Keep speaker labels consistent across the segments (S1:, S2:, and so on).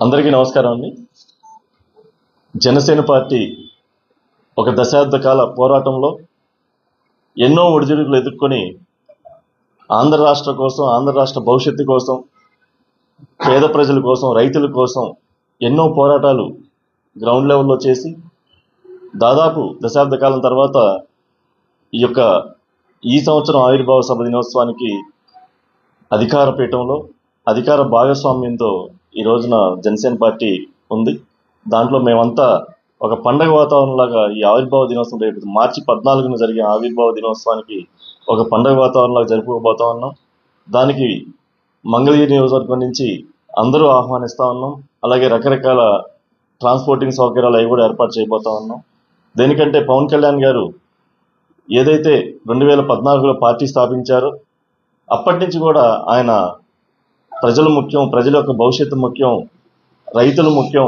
S1: అందరికీ నమస్కారం అండి. జనసేన పార్టీ ఒక దశాబ్ద కాల పోరాటంలో ఎన్నో ఒడిదుడుకులు ఎదుర్కొని ఆంధ్ర రాష్ట్ర కోసం ఆంధ్ర రాష్ట్ర భవిష్యత్తు కోసం పేద ప్రజల కోసం రైతుల కోసం ఎన్నో పోరాటాలు గ్రౌండ్ లెవెల్లో చేసి దాదాపు దశాబ్ద కాలం తర్వాత ఈ యొక్క ఈ సంవత్సరం ఆవిర్భావ సభ దినోత్సవానికి అధికార పీఠంలో అధికార భాగస్వామ్యంతో ఈ రోజున జనసేన పార్టీ ఉంది. దాంట్లో మేమంతా ఒక పండగ వాతావరణంలాగా ఈ ఆవిర్భావ దినోత్సవం రేపు మార్చి పద్నాలుగున జరిగే ఆవిర్భావ దినోత్సవానికి ఒక పండగ వాతావరణంలాగా జరుపుకోబోతా ఉన్నాం. దానికి మంగళగిరి నియోజకవర్గం నుంచి అందరూ ఆహ్వానిస్తా ఉన్నాం. అలాగే రకరకాల ట్రాన్స్పోర్టింగ్ సౌకర్యాలు అవి కూడా ఏర్పాటు చేయబోతా ఉన్నాం. దేనికంటే పవన్ కళ్యాణ్ గారు ఏదైతే రెండు వేల పద్నాలుగులో పార్టీ స్థాపించారో అప్పటి నుంచి కూడా ఆయన ప్రజలు ముఖ్యం ప్రజల యొక్క భవిష్యత్తు ముఖ్యం రైతులు ముఖ్యం.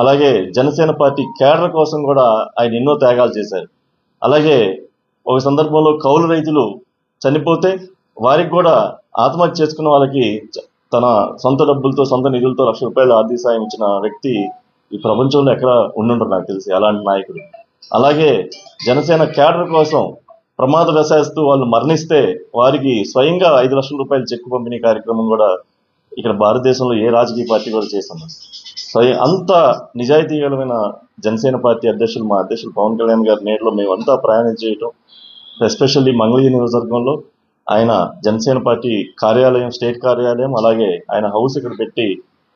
S1: అలాగే జనసేన పార్టీ కేడర్ కోసం కూడా ఆయన ఎన్నో త్యాగాలు చేశారు. అలాగే ఒక సందర్భంలో కౌలు రైతులు చనిపోతే వారికి కూడా ఆత్మహత్య చేసుకున్న వాళ్ళకి తన సొంత డబ్బులతో సొంత నిధులతో లక్ష రూపాయలు ఆర్థిక సాయం ఇచ్చిన వ్యక్తి ఈ ప్రపంచంలో ఎక్కడ ఉండుంటారు నాకు తెలిసి అలాంటి నాయకుడు. అలాగే జనసేన కేడర్ కోసం ప్రమాద వశాస్తూ వాళ్ళు మరణిస్తే వారికి స్వయంగా ఐదు లక్షల రూపాయల చెక్కు పంపిణీ కార్యక్రమం కూడా ఇక్కడ భారతదేశంలో ఏ రాజకీయ పార్టీ కూడా చేస్తుంది. సో అంత నిజాయితీగలమైన జనసేన పార్టీ అధ్యక్షులు మా అధ్యక్షులు పవన్ కళ్యాణ్ గారి నేటిలో మేమంతా ప్రయాణం చేయటం ఎస్పెషల్లీ మంగళగిరి నియోజకవర్గంలో ఆయన జనసేన పార్టీ కార్యాలయం స్టేట్ కార్యాలయం అలాగే ఆయన హౌస్ ఇక్కడ పెట్టి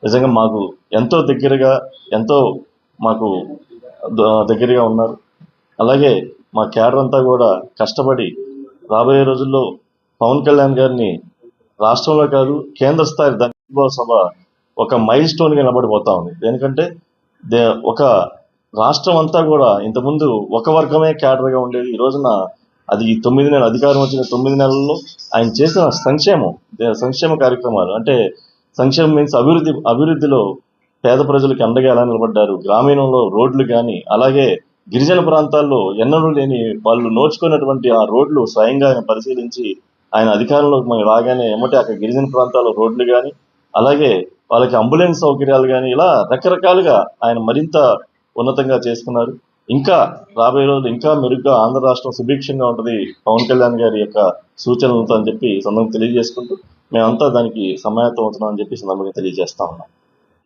S1: నిజంగా మాకు ఎంతో దగ్గరగా ఎంతో మాకు దగ్గరగా ఉన్నారు. అలాగే మా క్యాడర్ అంతా కూడా కష్టపడి రాబోయే రోజుల్లో పవన్ కళ్యాణ్ గారిని రాష్ట్రంలో కాదు కేంద్ర స్థాయి ధన్యవాద సభ ఒక మైల్ స్టోన్గా నిలబడిపోతా ఉంది. ఎందుకంటే దే- ఒక రాష్ట్రం అంతా కూడా ఇంతకుముందు ఒక వర్గమే క్యాడర్గా ఉండేది. ఈ రోజున అది ఈ తొమ్మిది నెలలు అధికారం వచ్చిన తొమ్మిది నెలల్లో ఆయన చేసిన సంక్షేమం దే- సంక్షేమ కార్యక్రమాలు. అంటే సంక్షేమం మీన్స్ అభివృద్ధి అభివృద్ధిలో పేద ప్రజలకు అండగా ఎలా నిలబడ్డారు గ్రామీణంలో రోడ్లు కానీ అలాగే గిరిజన ప్రాంతాల్లో ఎన్నడూ లేని వాళ్ళు నోచుకున్నటువంటి ఆ రోడ్లు స్వయంగా ఆయన పరిశీలించి ఆయన అధికారంలోకి మనం రాగానే ఏమంటే అక్కడ గిరిజన ప్రాంతాల్లో రోడ్లు కానీ అలాగే వాళ్ళకి అంబులెన్స్ సౌకర్యాలు కానీ ఇలా రకరకాలుగా ఆయన మరింత ఉన్నతంగా చేసుకున్నారు. ఇంకా రాబోయే రోజులు ఇంకా మెరుగ్గా ఆంధ్ర రాష్ట్రం సుభిక్షంగా ఉంటుంది పవన్ కళ్యాణ్ గారి యొక్క సూచనలతో అని చెప్పి సందర్భంగా తెలియజేసుకుంటూ మేమంతా దానికి సమాయత్తం అవుతున్నాం అని చెప్పి సందర్భంగా తెలియజేస్తా ఉన్నాం.